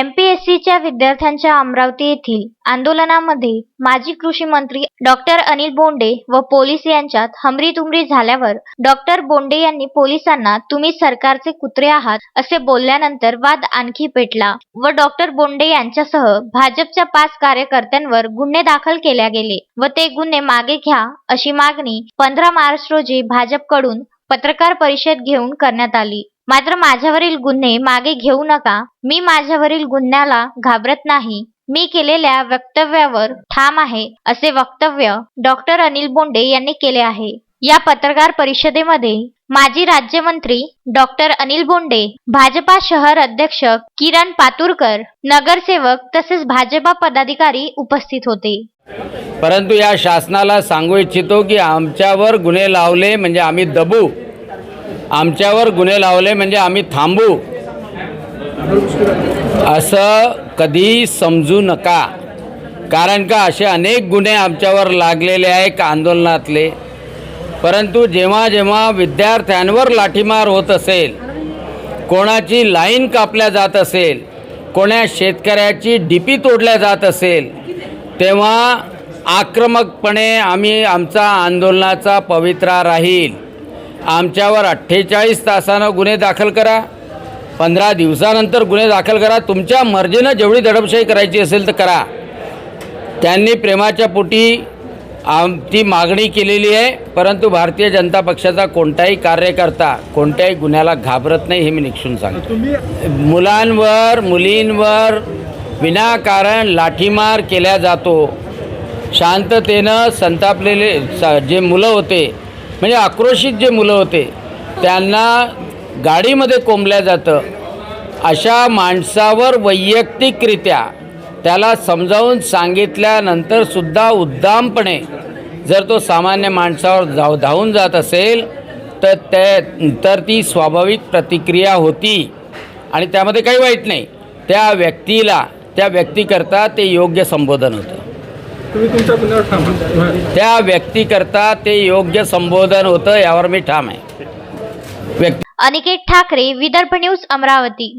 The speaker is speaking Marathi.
एमपीएससीच्या विद्यार्थ्यांच्या अमरावती येथील आंदोलनामध्ये माजी कृषी मंत्री डॉक्टर अनिल बोंडे व पोलीस यांच्यात हमरीतुमरी झाल्यावर डॉक्टर बोंडे यांनी पोलिसांना तुम्ही सरकारचे कुत्रे आहात असे बोलल्यानंतर वाद आणखी पेटला व डॉक्टर बोंडे यांच्यासह भाजपच्या पाच कार्यकर्त्यांवर गुन्हे दाखल केल्या गेले व ते गुन्हे मागे घ्या अशी मागणी पंधरा मार्च रोजी भाजपकडून पत्रकार परिषद घेऊन करण्यात आली. मात्र माझ्यावरील गुन्हे मागे घेऊ नका. मी माझ्यावरील गुन्ह्याला घाबरत नाही. मी केलेल्या वक्तव्यावर ठाम आहे असे वक्तव्य डॉक्टर अनिल बोंडे यांनी केले आहे. या पत्रकार परिषदेमध्ये माजी राज्यमंत्री डॉक्टर अनिल बोंडे भाजपा शहर अध्यक्ष किरण पातुरकर नगरसेवक तसेच भाजपा पदाधिकारी उपस्थित होते. परंतु या शासनाला सांगू इच्छितो की आमच्यावर गुन्हे लावले म्हणजे आम्ही दबू. आमच्यावर गुन्हे लावले म्हणजे आम्ही थांबू. असं कधी समजू नका. कारण का असे अनेक गुन्हे आमच्यावर लागलेले आहे आंदोलनातले. परंतु जेव्हा जेव्हा विद्यार्थ्यांवर लाठीमार होत असेल कोणाची लाईन कापल्या जात असेल कोण्या शेतकऱ्याची डीपी तोडल्या जात असेल तेव्हा आक्रमकपणे आम्ही आमचा आंदोलनाचा पवित्रा राहील. आमच्यावर अठ्ठेचाळीस तासानं गुन्हे दाखल करा. पंधरा दिवसानंतर गुन्हे दाखल करा. तुमच्या मर्जीनं जेवढी दडपशाही करायची असेल तर करा. त्यांनी प्रेमाच्या पोटी आम ती मागणी केलेली आहे. परंतु भारतीय जनता पक्षाचा कोणताही कार्यकर्ता कोणत्याही गुन्ह्याला घाबरत नाही हे मी निक्षून सांगतो. मुलांवर मुलींवर विनाकारण लाठीमार केल्या जातो. शांततेनं संतापलेले स- जे मुलं होते म्हणजे आक्रोशित जे मुलं होते त्यांना गाडीमध्ये कोंबल्या जातं. अशा माणसावर वैयक्तिकरित्या त्याला समजावून सांगितल्यानंतरसुद्धा उद्दामपणे जर तो सामान्य माणसावर धाव धावून जात असेल तर ते तर ती स्वाभाविक प्रतिक्रिया होती. आणि त्यामध्ये काही वाईट नाही. त्या व्यक्तीला त्या व्यक्तीकरता ते योग्य संबोधन होतं. त्या व्यक्तीकरता ते योग्य संबोधन होतं यावर मी ठाम आहे. व्यक्ती अनिकेत ठाकरे विदर्भ न्यूज अमरावती.